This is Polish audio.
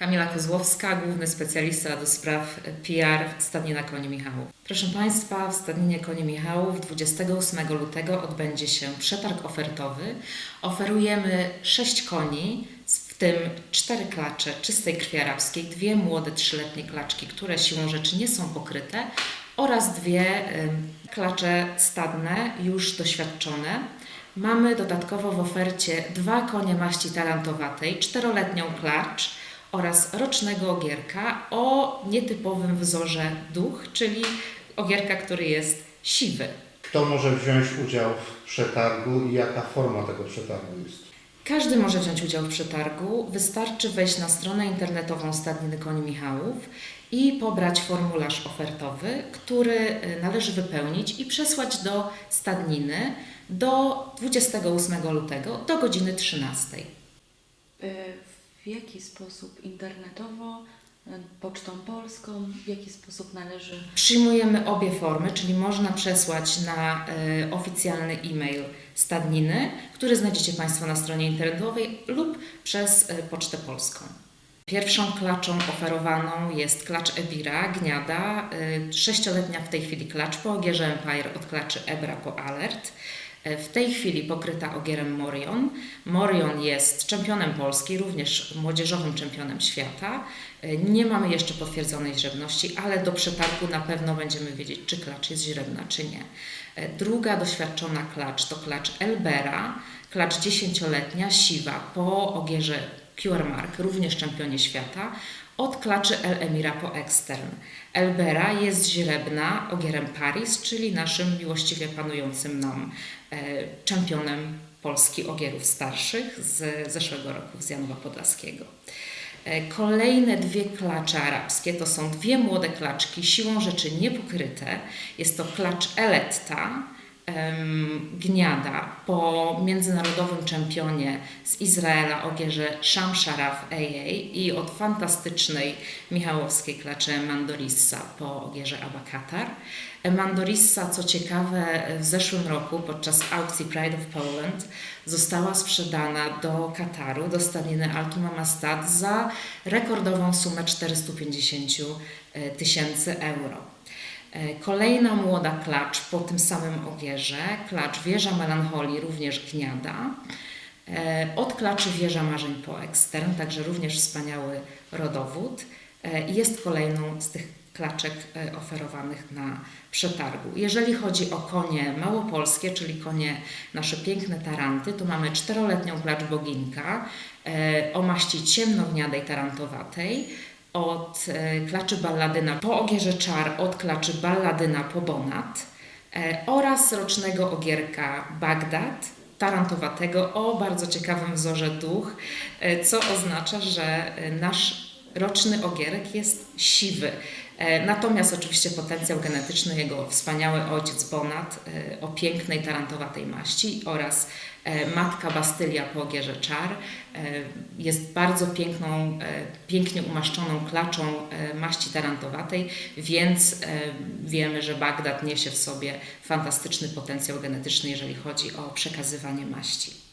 Kamila Kozłowska, główny specjalista do spraw PR w Stadnina Koni Michałów. Proszę Państwa, w Stadninie Koni Michałów 28 lutego odbędzie się przetarg ofertowy. Oferujemy 6 koni, w tym 4 klacze czystej krwi arabskiej, dwie młode trzyletnie klaczki, które siłą rzeczy nie są pokryte oraz dwie klacze stadne, już doświadczone. Mamy dodatkowo w ofercie dwa konie maści tarantowatej, czteroletnią klacz oraz rocznego ogierka o nietypowym wzorze duch, czyli ogierka, który jest siwy. Kto może wziąć udział w przetargu i jaka forma tego przetargu jest? Każdy może wziąć udział w przetargu. Wystarczy wejść na stronę internetową Stadniny Koni Michałów i pobrać formularz ofertowy, który y, należy wypełnić i przesłać do stadniny do 28 lutego do godziny 13. W jaki sposób internetowo, y, pocztą polską, w jaki sposób należy Przyjmujemy obie formy, czyli można przesłać na y, oficjalny e-mail stadniny, który znajdziecie Państwo na stronie internetowej lub przez y, Pocztę Polską. Pierwszą klaczą oferowaną jest klacz Ebira, gniada, sześcioletnia w tej chwili klacz po ogierze Empire od klaczy Ebra po Alert. Y, W tej chwili pokryta ogierem Morion. Morion jest czempionem Polski, również młodzieżowym czempionem świata. Y, Nie mamy jeszcze potwierdzonej źrebności, ale do przetargu na pewno będziemy wiedzieć, czy klacz jest źrebna, czy nie. Y, Druga doświadczona klacz to klacz Elbera, klacz dziesięcioletnia, siwa, po ogierze QR Mark, również czempionie świata, od klaczy El Emira po Extern. Elbera jest źrebna ogierem Paris, czyli naszym miłościwie panującym nam e, czempionem Polski ogierów starszych z zeszłego roku, z Janowa Podlaskiego. E, Kolejne dwie klacze arabskie to są dwie młode klaczki, siłą rzeczy niepokryte. Jest to klacz Eletta, gniada po międzynarodowym czempionie z Izraela Ogierze Sham Sharaf AA i od fantastycznej michałowskiej klaczy Mandorissa po Ogierze Abakatar. Mandorissa, co ciekawe, w zeszłym roku podczas aukcji Pride of Poland została sprzedana do Kataru, do stadniny Altuma Mastad za rekordową sumę 450 tysięcy euro. E, Kolejna młoda klacz po tym samym ogierze, klacz Wieża Melancholii, również gniada. E, Od klaczy Wieża Marzeń po ekstern, także również wspaniały rodowód. E, Jest kolejną z tych klaczek oferowanych na przetargu. Jeżeli chodzi o konie małopolskie, czyli konie nasze piękne taranty, to mamy czteroletnią klacz Boginka o maści ciemnogniadej tarantowatej, od e, klaczy Balladyna po ogierze Czar, od klaczy Balladyna po Bonat e, oraz rocznego ogierka Bagdad, tarantowatego. O bardzo ciekawym wzorze duch, e, co oznacza, że nasz roczny ogierek jest siwy. E, Natomiast oczywiście potencjał genetyczny jego wspaniały ojciec Bonat e, o pięknej tarantowatej maści oraz e, matka Bastylia po ogierze Czar jest bardzo piękną, pięknie umaszczoną klaczą maści tarantowatej, więc wiemy, że Bagdad niesie w sobie fantastyczny potencjał genetyczny, jeżeli chodzi o przekazywanie maści.